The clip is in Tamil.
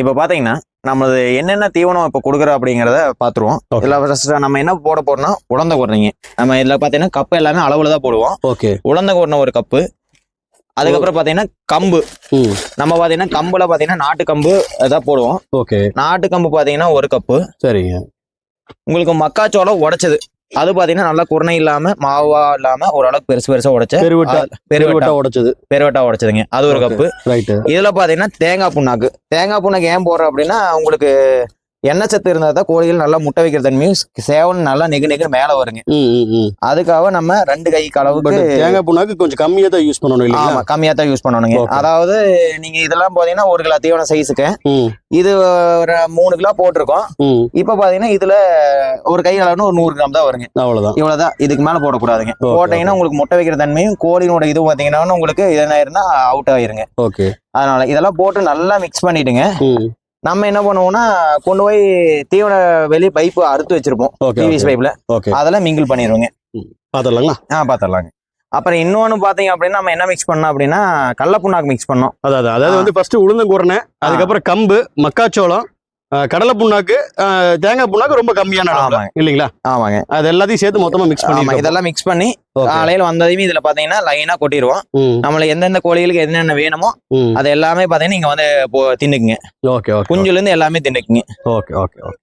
இப்போ பாத்தீங்கன்னா நம்மளது என்னென்ன தீவனம் இப்போ கொடுக்குறோம் அப்படிங்கிறத பார்த்துருவோம். இதில் ஃபர்ஸ்ட் நம்ம என்ன போட போறோம்னா உளுந்த குறைங்க நம்ம இதில் பார்த்தீங்கன்னா கப்பு எல்லாமே அளவுல தான் போடுவோம். ஓகே உளுந்த குறைன ஒரு கப்பு. அதுக்கப்புறம் பார்த்தீங்கன்னா கம்பு. ம் நம்ம பார்த்தீங்கன்னா கம்புல பார்த்தீங்கன்னா நாட்டு கம்பு தான் போடுவோம். ஓகே நாட்டு கம்பு பார்த்தீங்கன்னா ஒரு கப்பு. சரிங்க. உங்களுக்கு மக்காச்சோளம் உடைச்சது. அது பார்த்தீங்கன்னா நல்லா குரணை இல்லாம மாவா இல்லாம ஓரளவுக்கு பெருசு பெருசா உடைச்ச பெருவிட்டா பெருவெட்டா. உடைச்சது. பெருவெட்டா உடைச்சதுங்க. அது ஒரு கப்பு இதுல பாத்தீங்கன்னா தேங்காய் புண்ணாக்கு. தேங்காய் புண்ணாக்கு ஏன் போடுறோம் அப்படின்னா உங்களுக்கு எண்ணெய் சத்து இருந்தால் தான் கோழிகள் நல்லா முட்டை வைக்கிற தன்மையும் சேவல் நல்லா நெகு நெகு மேல வருங்க. அதுக்காக நம்ம ரெண்டு கை அளவுக்கு தேங்காய் புண்ணாக்கு கொஞ்சம் கம்மியா தான் யூஸ் பண்ணணும் ஆமா இல்லைங்களா கம்மியா தான் யூஸ் பண்ணணுங்க. அதாவது நீங்க இதெல்லாம் பாத்தீங்கன்னா ஒரு கிலோ தீவன சைஸுக்கு இது ஒரு மூணு கிலோ போட்டிருக்கோம். இப்ப பாத்தீங்கன்னா இதுல ஒரு கை அளவுன்னு ஒரு நூறு கிராம் தான் வருங்க. அவ்வளவுதான். இவ்வளவுதான். இதுக்கு மேல போடக்கூடாதுங்க. போட்டீங்கன்னா உங்களுக்கு முட்டை வைக்கிற தன்மையும் கோழினோட இது பாத்தீங்கன்னா உங்களுக்கு இதனாயிருந்தா அவுட் ஆயிருங்க. ஓகே அதனால இதெல்லாம் போட்டு நல்லா மிக்ஸ் பண்ணிட்டுங்க. ம். நம்ம என்ன பண்ணுவோம்னா கொண்டு போய் தீவன வெளியே பைப்பு அறுத்து வச்சிருப்போம் பிவிசி பைப்ல அதெல்லாம் மிங்கிள் பண்ணிடுவோங்க பாத்துடலாங்களா ஆ பாத்திரலாங்க. அப்புறம் இன்னொன்னு பாத்தீங்க அப்படின்னா நம்ம என்ன மிக்ஸ் பண்ணோம் அப்படின்னா கடல புண்ணாக்கு மிக்ஸ் பண்ணோம் அதாவது அதாவது வந்து ஃபர்ஸ்ட் உளுந்தங்குரணை அதுக்கப்புறம் கம்பு மக்காச்சோளம் கடலை புண்ணாக்கு தேங்காய் புண்ணாக்கு ரொம்ப கம்மியான இல்லைங்களா? ஆமாங்க. அது எல்லாத்தையும் சேர்த்து மொத்தமா மிக்ஸ் பண்ணி இதெல்லாம் மிக்ஸ் பண்ணி காலையில வந்ததையும் இதுல பாத்தீங்கன்னா லைனா கொட்டிடுவோம் நம்மள எந்தெந்த கோழிகளுக்கு என்னென்ன வேணுமோ அது எல்லாமே பாத்தீங்கன்னா நீங்க வந்து தின்னுக்குங்க. ஓகே ஓகே குஞ்சுல இருந்து எல்லாமே தின்னுக்குங்க. Okay okay okay